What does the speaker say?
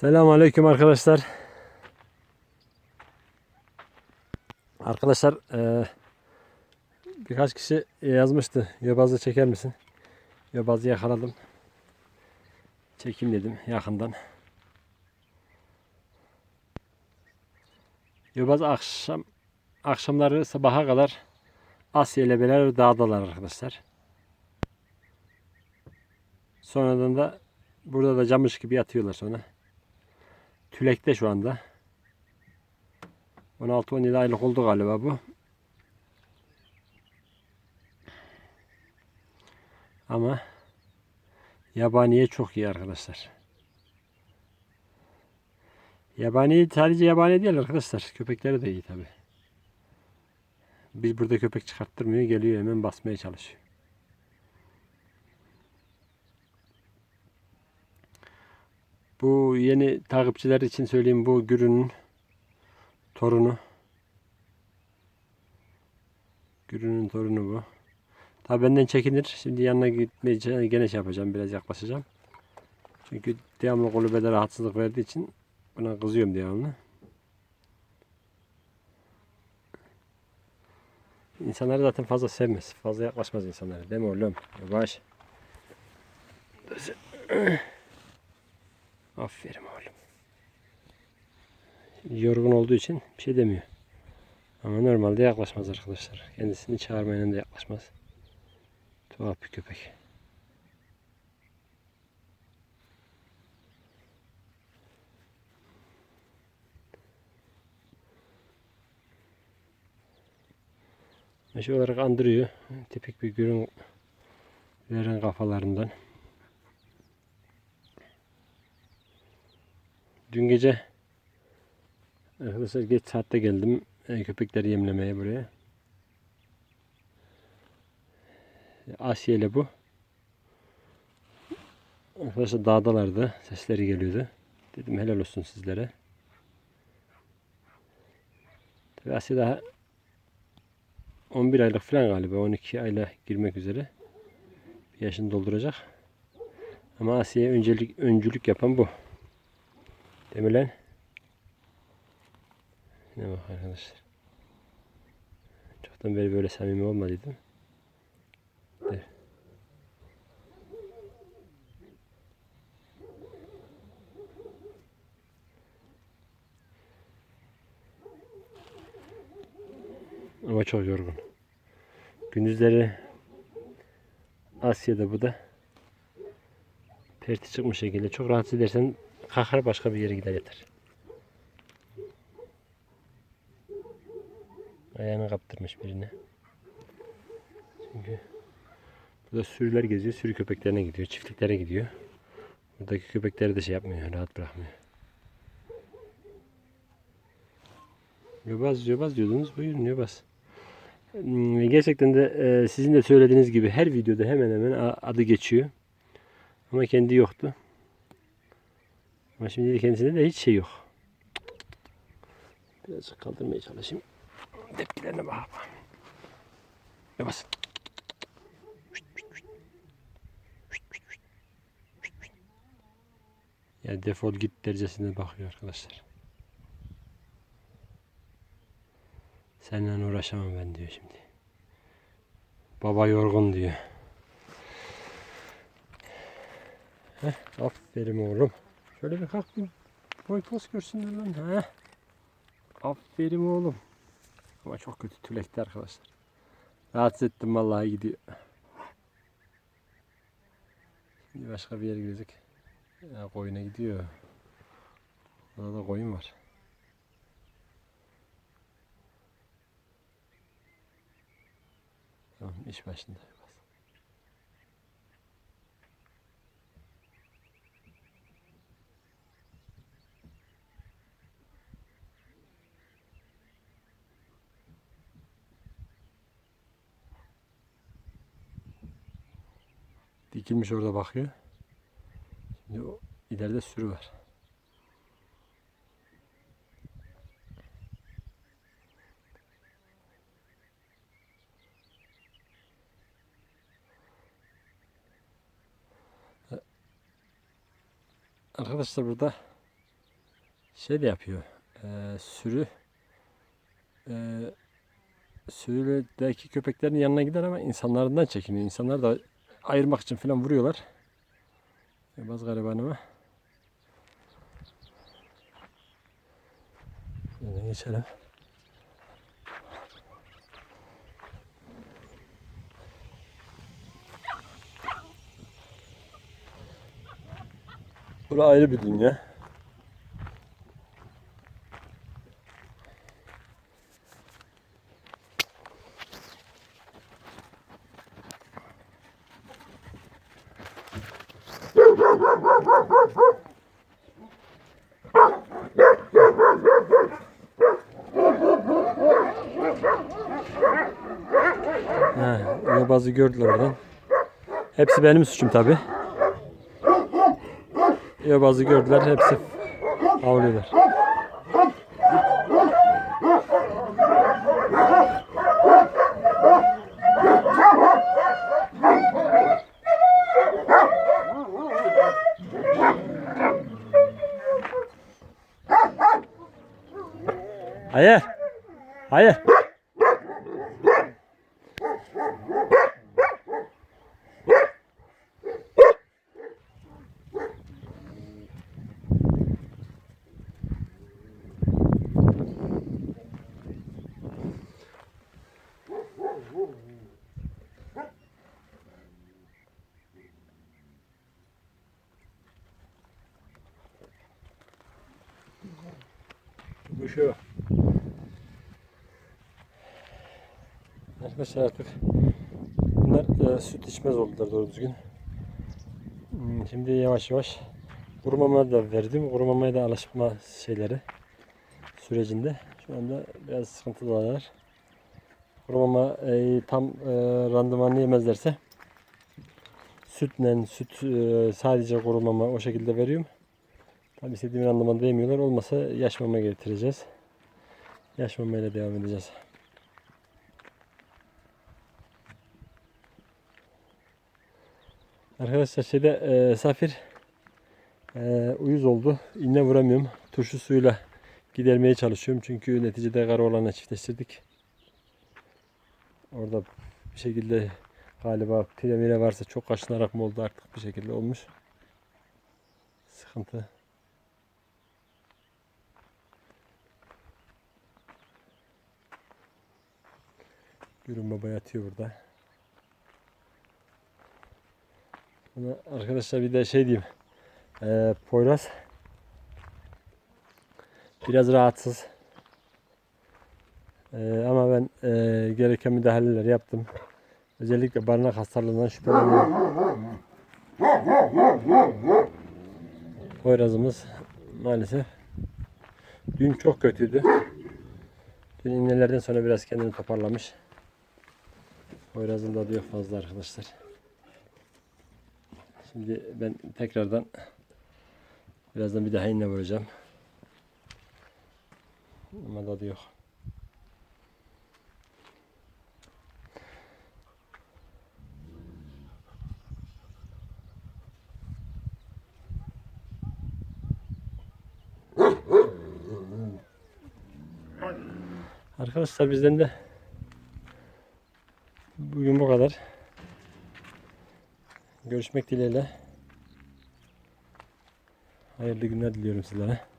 Selamun Aleyküm arkadaşlar. Arkadaşlar eee, birkaç kişi yazmıştı. Yobazı çeker misin? Yobazı yakaladım. Çekeyim dedim yakından. Yobaz akşam akşamları sabaha kadar Asya ile beraber dağdalar arkadaşlar. Sonradan da burada da camış gibi yatıyorlar sonra. Tülekte şu anda. 16-17 aylık oldu galiba bu. Ama yabaniye çok iyi arkadaşlar. Yabani sadece yabani değil arkadaşlar. Köpekleri de iyi tabi. Biz burada köpek çıkarttırmıyor. Geliyor hemen basmaya çalışıyor. Bu yeni takipçiler için söyleyeyim bu Gürün'ün torunu. Gürün'ün torunu bu. Tabi benden çekinir. Şimdi yanına gitmeye gene şey yapacağım. Biraz yaklaşacağım. Çünkü devamlı kulübede rahatsızlık verdiği için buna kızıyorum devamlı. İnsanları zaten fazla sevmez. Fazla yaklaşmaz insanlara. Değil mi oğlum? Yavaş. Aferin oğlum. Yorgun olduğu için bir şey demiyor. Ama normalde yaklaşmaz arkadaşlar. Kendisini çağırmayla da yaklaşmaz. Tuhaf bir köpek. Meşe olarak andırıyor. Tipik bir gürünlerin kafalarından. Dün gece arkadaşlar geç saatte geldim e, köpekleri yemlemeye buraya. Asya ile bu. Arkadaşlar dağdalardı. Sesleri geliyordu. Dedim helal olsun sizlere. Tabii Asya daha 11 aylık falan galiba. 12 ayla girmek üzere. Bir yaşını dolduracak. Ama Asya'ya öncelik, öncülük yapan bu. Değil mi lan? Ne bak arkadaşlar. Çoktan beri böyle samimi olmadıydım. De. Ama çok yorgun. Gündüzleri Asya'da bu da perti çıkmış şekilde. Çok rahatsız edersen kalkar başka bir yere gider yatar. Ayağını kaptırmış birine. Çünkü burada sürüler geziyor. Sürü köpeklerine gidiyor. Çiftliklere gidiyor. Buradaki köpekleri de şey yapmıyor. Rahat bırakmıyor. Yobaz yobaz diyordunuz. Buyurun yobaz. Hmm, Gerçekten de e, sizin de söylediğiniz gibi her videoda hemen hemen adı geçiyor. Ama kendi yoktu. Ama şimdi de kendisinde de hiç şey yok. Birazcık kaldırmaya çalışayım. Tepkilerine bak. Yavaş. Ya defol git dercesine bakıyor arkadaşlar. Seninle uğraşamam ben diyor şimdi. Baba yorgun diyor. Heh, aferin oğlum. Şöyle bir kalk bir boy poz görsünler lan. Heh. Aferin oğlum. Ama çok kötü tülekti arkadaşlar. Rahatsız ettim vallahi gidiyor. Şimdi başka bir yere gidecek. Ya koyuna gidiyor. Burada da koyun var. Tamam iş başında. Dikilmiş orada bakıyor. Şimdi o ileride sürü var. Arkadaşlar burada şey de yapıyor. Ee, sürü e, sürüdeki köpeklerin yanına gider ama insanlardan çekiniyor. İnsanlar da ayırmak için falan vuruyorlar. Baz garibanıma. Şöyle geçelim. Burası ayrı bir dünya. Ha, yobazı gördüler oradan. Hepsi benim suçum tabi. Yobazı gördüler, hepsi avlıyorlar. Hayır. Hayır. Bu şu. Arkadaşlar artık bunlar e, süt içmez oldular doğru düzgün. Hmm, Şimdi yavaş yavaş kurumama da verdim. Kurumamaya da alışma şeyleri sürecinde. Şu anda biraz sıkıntıdalar. Kurumama e, tam e, randımanlı yemezlerse sütle süt e, sadece kurumama o şekilde veriyorum. Tabi istediğim randıman yemiyorlar. Olmasa yaş mama getireceğiz. Yaş mamayla devam edeceğiz. Arkadaşlar şeyde e, safir e, uyuz oldu. İğne vuramıyorum. Turşu suyuyla gidermeye çalışıyorum. Çünkü neticede kara olanla çiftleştirdik. Orada bir şekilde galiba piremire varsa çok kaşınarak mı oldu artık bir şekilde olmuş. Sıkıntı. Gürün baba yatıyor burada. Buna arkadaşlar bir de şey diyeyim. Ee, Poyraz biraz rahatsız. Ee, ama ben e, gereken müdahaleler yaptım. Özellikle barınak hastalığından şüpheleniyorum. Poyrazımız maalesef dün çok kötüydü. Dün innelerden sonra biraz kendini toparlamış. Poyraz'ın da diyor fazla arkadaşlar. Şimdi ben tekrardan birazdan bir daha inne vuracağım. Ama da yok. Arkadaşlar bizden de kadar. Görüşmek dileğiyle. Hayırlı günler diliyorum sizlere.